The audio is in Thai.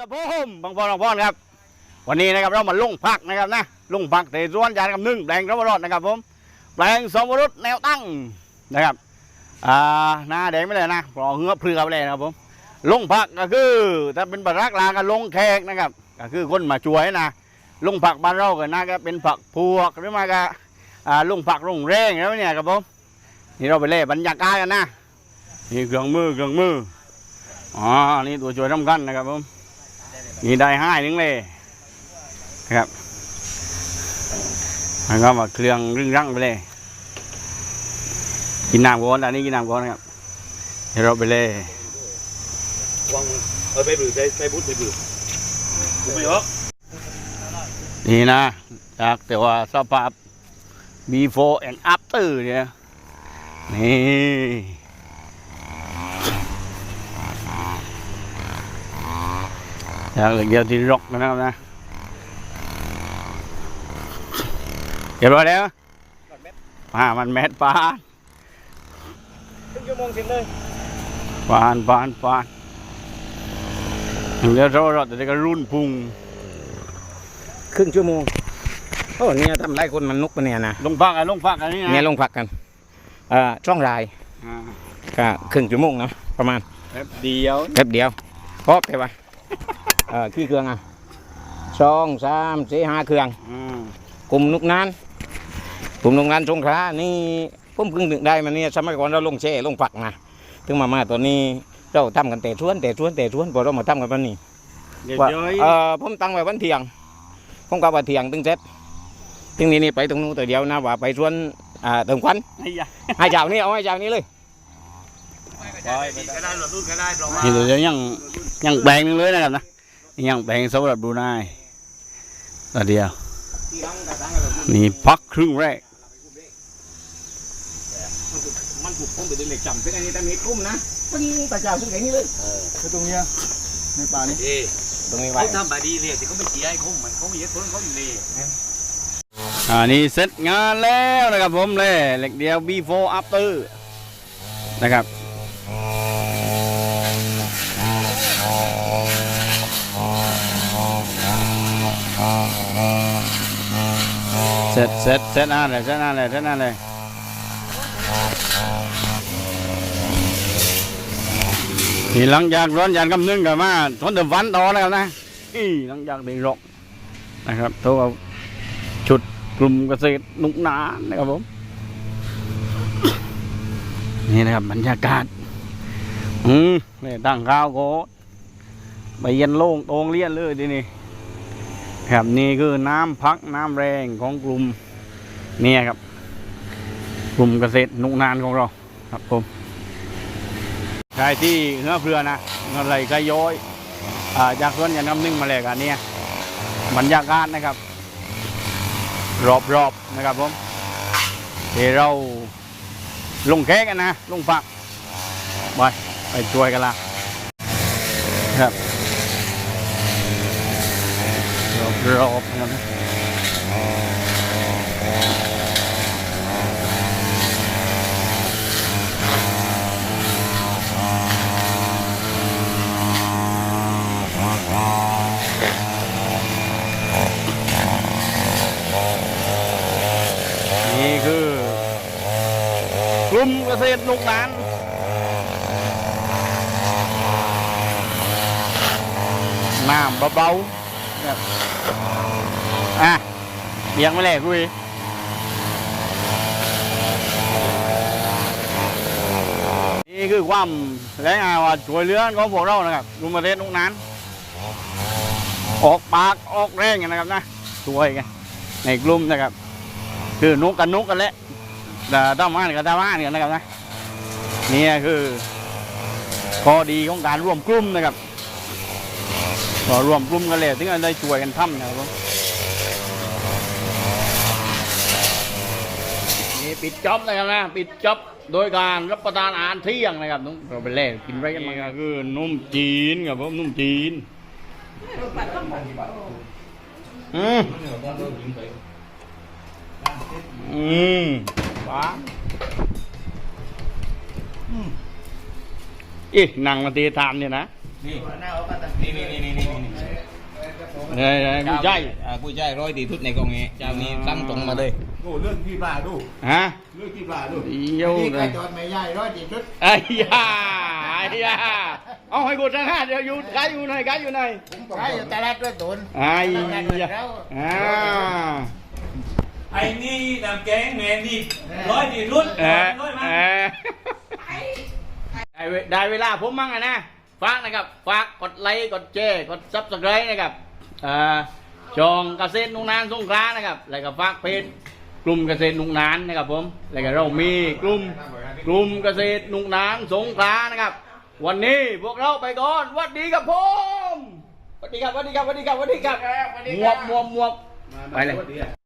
ครับผมบางพรบางพรครับ วันนี้นะครับเรามาลงพักนะครับนะลงพักแต่ส่วนยานกับหนึ่งแปลงรบรอดนะครับผมแปลงสมรุษแนวตั้งนะครับอ่าหน้าแดงไม่เลยนะปลอเหือเพลือไปเลยนะครับผมลงพักก็คือถ้าเป็นบัตรรักลาก็ลงแขกนะครับก็คือคนมาช่วยนะลงผักบ้านเราก็น่าก็เป็นผักพวกหรือมาก็ลงผักลงแรงแล้วเนี่ยครับผมนี่เราไปเล่บรรยากาศกันนะนี่เครื่องมือเครื่องมืออ๋อนี่ตัวช่วยสำคัญนะครับผม นี่ได้ห้าหนึงเลยนะครับแล้วก็มาเครื่องรึ่งรั่งไปเลย กินน้ำก่อนอันนี้กินน้ำก่อนนะครับเดี๋ยวเราไปเลยวังเออไปบือไปไปบุญไปบือกูไม่เหรอนี่นะ จากแต่ว่าสภาพ before and after เนี่ยนี่ จากเหลือเดียวที่รกนะครับนะเรียบร้อยแล้วปลามันแมดปลาครึ่งชั่วโมงเสร็จเลยปานปานปานเดี๋ยวเราเราจะก็รุ่นพุงครึ่งชั่วโมงโอ้เนี่ยทำไรคนมันนุกปะเนี่ยนะลงพักอะลงพักอันนี้นะเนี่ยลงพักกันเอ่อช่องรายอ่าก็ครึ่งชั่วโมงนะประมาณแป๊บเดียวแป๊บเดียวพร้อมไปวะ เอ่อขี้เครื่องอะสองสามสี่ห้าเครื่องอืมกลุ่มนุกนานกลุ่มนุกนานสงขลานี่ผมเพิ่งนึกได้มาเนี่ยสมัยก่อนเราลงแช่ลงผักนะถึงมามาตอนนี้เราทำกันแต่ชวนแต่ชวนแต่ชวนพอเรามาทำกันวันนี้เดี๋ยวว่าเดี๋ยวเอ่อผมตั้งไว้วันเที่ยงผมกลับว่าเที่ยงถึงเสร็จถึงนี้นี่ไปตรงนู้นตัวเดียวนะว่าไปชวนอ่าเติมควันไอ้ยะให้เจ้านี้เอาให้เจ้านี้เลยก็ได้หลอดรุ่นก็ได้หรอกนี่เดี๋ยวยังยังแปลงหนึงเลยนะครับนะ ยังแปลงสำหรับบรูไนตัวเดียวนี่พักครึ่งแรกมันถูกผมไปดึงเหล็กจำเป็นอันนี้แต่มีคุ้มนะปึ้งตาเจ้าขึ้นอย่างนี้เลยคือตรงเนี้ยในป่านี้ตรงนี้ไว้เขาทำบาดีเลยแต่เขาไม่เสียให้เขามันเขาไม่เยอะคนเขาอยู่เลยอ่านี่เสร็จงานแล้วนะครับผมเลยเหล็กเดียว before after นะครับ เสร็จเสร็จเสร็จนานเลยเสร็จนานเลยเสร็จนานเลยนี่หลังจากร้อนยานกำนึงกับมาทนเดิมวันต่อแล้วนะอีหลังจากได้รกนะครับตัวเอาชุดกลุ่มเกษตรนุกหนานนะครับผมนี่นะครับบรรยากาศ อืมนี่ตั้งข้าวโกใบเย็นโล่งโตรงเลี่ยนเลยทีนี้ ครับนี่คือน้ำพักน้ำแรงของกลุ่มเนี่ยครับ กลุ่มเกษตรนุกนานของเราครับผมใครที่เนื้อเพื่อนะเงินไหลก็ย้อยอ่าจากสวนยันน้ำนึ่งมาเลยกันเนี่ยบรรยากาศนะครับ รอบๆนะครับผมเดี๋ยวเราลงแขกกันนะ ลงฝักไปไปช่วยกันละครับ รอบรอบๆนะครับนี่คือกลุ่มเกษตรลูกหลานน้ำเบาๆ ครับอะเบียงไม่แหลกคุยนี่คือความแรงงานว่าช่วยเหลือของพวกเรานะครับลุ่มเกษตรลูกหลานออกปากออกแรงกันนะครับนะช่วยกันในกลุ่มนะครับ คือนุกกันนุกกันแหละแต่ทำงานกับทำงานกันนะครับนะนี่คือข้อดีของการร่วมกลุ่มนะครับ ก็ร่วมกลุ่มกันเลยถึงจะได้ช่วยกันทำนะครับผมนี่ปิดจ็อบนะครับนะปิดจ็อบโดยการรับประทานอาหารเที่ยงนะครับนุ้งเราไปเล่นกินไรกันมาก็คือนุ่มจีนครับผมนุ่มจีนอืมอืมป้าอีนั่งมาตีทานเนี่ยนะนี่นี่นี่นี่ นี่นี่เฮ้ยเฮ้ยผู้ใหญ่อ่าผู้ใหญ่ร้อยดีทุดในกองนี้เจ้านี้ตั้งตรงมาเลยโอ้เรื่องที่ปลาดูฮะเรื่องที่ปลาดูเดียวที่เลใครยจอดไม่ใหญ่ร้อยดีทุดไอ้ยาไอ้ยาเอาให้กูสังหารเดี๋ยวอยู่ใกล้อยู่หน่อยใกล้อยู่หน่อยใช่อยู่ตลาดด้วยตุนไอ้ยาอ่าไอ้นี่น้ำแกงแมนนี่ร้อยดีรุ่นเออร้อยมาเออได้เวได้เวลาผมมั่งอะนะฝากนะครับฝากกดไลค์กดแชร์กดซับสไครต์นะครับ อ่าจองเกษตรนุ่งนานสงขลานะครับ แล้วก็ฝากเพจกลุ่มเกษตรนุ่งนานนะครับผม แล้วก็เรามีกลุ่มกลุ่มเกษตรนุ่งนานสงขลานะครับ วันนี้พวกเราไปก่อนสวัสดีครับผมสวัสดีครับสวัสดีครับสวัสดีครับสวัสดีครับมวบมวบมวบไปเลย